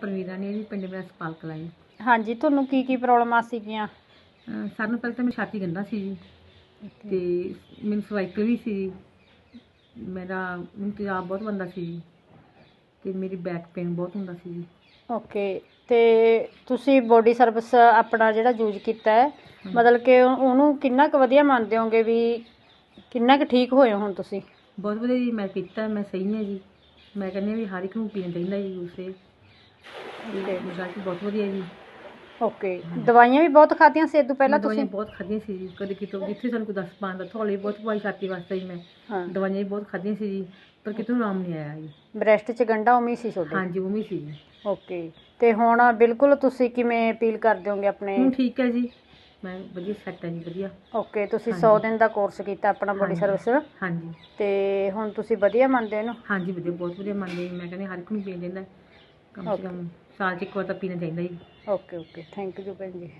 ਪਰਵੀਰਾ ਨੇ ਜੀ ਪਿੰਡ ਮੇਰਾ ਸਪਾਲ ਕਲਾਈ ਹਾਂਜੀ ਤੁਹਾਨੂੰ ਕੀ ਕੀ ਪ੍ਰੋਬਲਮਾਂ ਸੀਗੀਆਂ? ਸਾਨੂੰ ਪਹਿਲਾਂ ਤਾਂ ਮੇਰੀ ਛਾਤੀ ਗੰਦਾ ਸੀ ਜੀ। ਤੇ ਮੈਨੂੰ ਸਵਾਈਕਲ ਵੀ ਸੀ। ਜੀ। ਮੇਰਾ ਤੇਜ਼ਾਬ ਬਹੁਤ ਬੰਦਾ ਸੀ ਜੀ। ਤੇ ਮੇਰੀ ਬੈਕ ਪੇਨ ਬਹੁਤ ਹੁੰਦਾ ਸੀ ਜੀ। ਓਕੇ ਤੇ ਤੁਸੀਂ ਬੋਡੀ ਸਰਵਿਸ ਆਪਣਾ ਜਿਹੜਾ ਯੂਜ਼ ਕੀਤਾ ਹੈ ਮਤਲਬ ਕਿ ਉਹ- ਉਹਨੂੰ ਕਿੰਨਾ ਕੁ ਵਧੀਆ ਮੰਨਦੇ ਹੋਗੇ ਵੀ ਕਿੰਨਾ ਕੁ ਠੀਕ ਹੋਏ ਹੋ ਹੁਣ ਤੁਸੀਂ? ਬਹੁਤ ਵਧੀਆ ਜੀ ਮੈਂ ਕੀਤਾ ਮੈਂ ਸਹੀ ਹਾਂ ਜੀ। ਮੈਂ ਕਹਿੰਦੀ ਹਾਂ ਵੀ ਹਰ ਇੱਕ ਨੂੰ ਪੀਣਾ ਚਾਹੀਦਾ ਜੀ ਉਸੇ। ਰਿਜ਼ਲਟ ਬਹੁਤ ਵਧੀਆ ਜੀ। ਓਕੇ ਦਵਾਈਆਂ ਵੀ ਬਹੁਤ ਖਾਧੀਆਂ ਸੀ ਇਹ ਤੋਂ ਪਹਿਲਾਂ ਦਵਾਈਆਂ ਤੁਸੀਂ? ਬਹੁਤ ਖਾਧੀਆਂ ਸੀ ਜੀ ਕਦੇ ਕਿਤੋਂ ਜਿੱਥੇ ਸਾਨੂੰ ਕੋਈ ਦੱਸ ਪਾਉਂਦਾ ਥੋੜੀ ਬਹੁਤ ਪਵਾਈ ਛਾਤੀ ਵਾਸਤੇ ਜੀ ਮੈਂ। ਹਾਂ। ਦਵਾਈਆਂ ਵੀ ਬਹੁਤ ਖਾਧੀਆਂ ਸੀ ਜੀ ਪਰ ਕਿਤੋਂ ਆਰਾਮ ਨਹੀਂ ਆਇਆ ਜੀ। ਬ੍ਰੈਸਟ 'ਚ ਗੰਢਾ ਉਮੀ ਸੀ ਤੁਹਾਡੇ? ਹਾਂਜੀ ਵੀ ਸੀ ਜੀ। ਓਕੇ ਤੇ ਹੁਣ ਬਿਲਕੁਲ ਤੁਸੀਂ ਕਿਵੇਂ ਅਪੀਲ ਕਰਦੇ ਹੋਗੇ ਆਪਣੇ? ਹੁਣ ਠੀਕ ਹੈ ਜੀ ਮੈਂ ਵਧੀਆ ਸੈੱਟ ਹੈ ਜੀ ਵਧੀਆ। ਓਕੇ ਤੁਸੀਂ ਹਾਂਜੀ। 100 ਦਿਨ ਦਾ ਕੋਰਸ ਕੀਤਾ ਆਪਣਾ ਬੋਡੀ ਹਾਂਜੀ। ਸਰਵਿਸ ਹਾਂਜੀ। ਤੇ ਹੁਣ ਤੁਸੀਂ ਵਧੀਆ ਮੰਨਦੇ ਹੋ ਇਹਨੂੰ? ਹਾਂਜੀ ਵਧੀਆ ਬਹੁਤ ਵਧੀਆ ਮੰਨਦੇ ਜੀ। ਮੈਂ ਕਹਿੰਦੀ ਹਰ ਇੱਕ ਨੂੰ ਪੀਣਾ ਚਾਹੀਦਾ ਕਮ ਸੇ Okay. ਕਮ ਸਾਲ 'ਚ ਇੱਕ ਵਾਰ ਤਾਂ ਪੀਣਾ ਚਾਹੀਦਾ ਜੀ। ਓਕੇ ਓਕੇ ਥੈਂਕ ਯੂ ਭੈਣ ਜੀ।